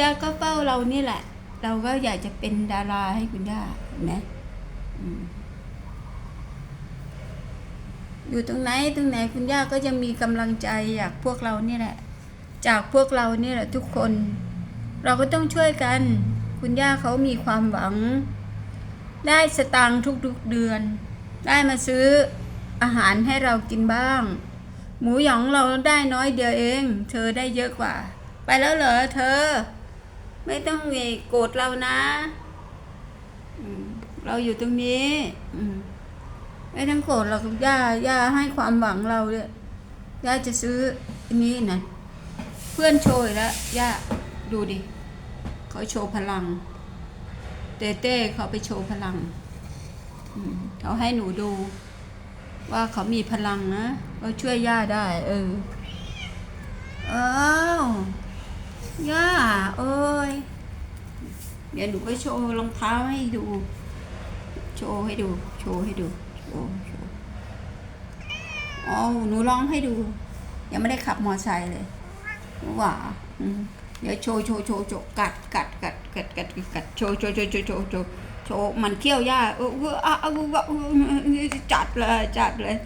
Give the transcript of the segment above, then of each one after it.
ย่าก็เฝ้าเรานี่แหละ เราก็อยากจะเป็นดาราให้คุณย่าเห็นไหมอยู่ตรงไหนตรงไหนคุณย่าก็จะมีกำลังใจอยากพวกเรานี่แหละ จากพวกเรานี่แหละทุกคน เราก็ต้องช่วยกัน คุณย่าเขามีความหวัง ได้สตางค์ทุกๆเดือน ได้มาซื้ออาหารให้เรากินบ้าง หมูหยองเราได้น้อยเดียวเอง เธอได้เยอะกว่า ไปแล้วเหรอเธอ ไม่ต้องโกรธเรานะเราอยู่ตรงนี้ไม่ต้องโกรธเราย่าย่าให้ความหวังเราเนี่ยย่าจะซื้ออันนี้นะเพื่อนโชยแล้วย่าดูดิเขาโชว์พลัง เต้เต้เขาไปโชว์พลังเขาให้หนูดู ว่าเขามีพลังนะเขาช่วยย่าได้ เอออ้าว ย่าเอ้ย เดี๋ยวหนูก็โชว์รองเท้าให้ดู โชว์ให้ดู โชว์ให้ดู โชว์โชว์อ๋อหนูร้องให้ดู ยังไม่ได้ขับมอไซค์เลยว่าเดี๋ยวโชว์โชว์โชว์โชว์กัดกัดกัดกัดกัดกัดโชว์โชว์โชว์โชว์โชว์โชว์โชว์มันเขี้ยวย่าเออเอออะเออเออจัดเลยจัดเลย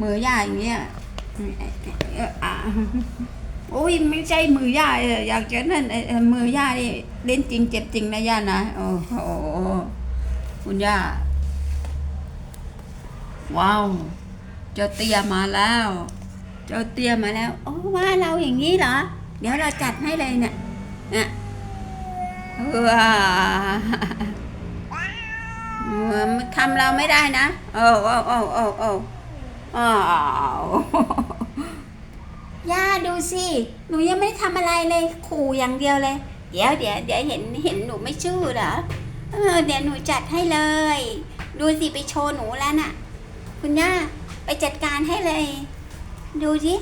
มือย่าอย่างเงี้ยเอออะ โอ้ยไม่ใช่มือย่าเอออยากจะนั่นเออมือย่านี่เล่นจริงเจ็บจริงนะย่านะโอ้โหคุณย่า ว้าว เจ้าเตี้ยมาแล้ว เจ้าเตี้ยมาแล้วโอ้ว่าเราอย่างนี้เหรอ เดี๋ยวเราจัดให้เลยเนี่ยนี่ยว้าทำเราไม่ได้นะ โอ้โอ้โอ้โอ้โอ้อ้าว ดูสิ หนูยังไม่ได้ทำอะไรเลยขู่อย่างเดียวเลย เดี๋ยวเดี๋ยวเดี๋ยวเห็นเห็นหนูไม่ชื่อเหรอ เออเดี๋ยวหนูจัดให้เลย ดูสิไปโชว์หนูแล้วน่ะ คุณย่าไปจัดการให้เลย ดูสิ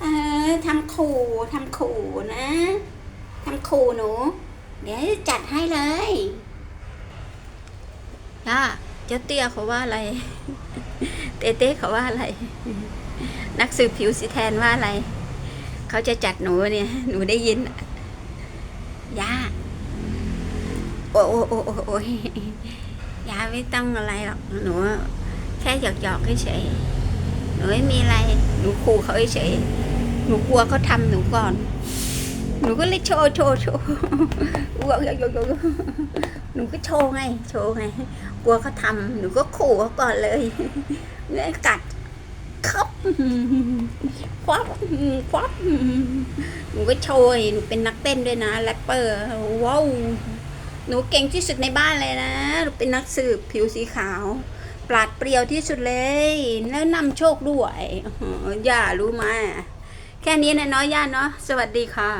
เออทำขู่ทำขู่นะทำขู่หนู เดี๋ยวจัดให้เลยย่าเจ้าเตี้ยเขาว่าอะไร เต้เต้เขาว่าอะไร นักสืบผิวสีแทนว่าอะไร เขาจะจัดหนูเนี่ย หนูได้ยินย่าโอ้โอ้โอ้โอ้โอ้ยย่าไม่ต้องอะไรหรอกหนู แค่หยอกหยอกเฉยหนูไม่มีอะไร หนูขู่เขาเฉยหนูกลัวเขาทำหนูก่อน หนูก็เลยโชว์โชว์โชว์อ้วกหนูก็โชว์ไง โชว์ไง กลัวเขาทำหนูก็ขู่เขาก่อนเลยเนี่ยกัด ครับควับควับหนูก็โชว์หนูเป็นนักเต้นด้วยนะแรปเปอร์ว้าวหนูเก่งที่สุดในบ้านเลยนะหนูเป็นนักสืบผิวสีขาว ปราดเปรียวที่สุดเลย แล้วนำโชคด้วยอื้อหือย่ารู้ไหมแค่นี้นะเนาะย่าเนาะสวัสดีค่ะ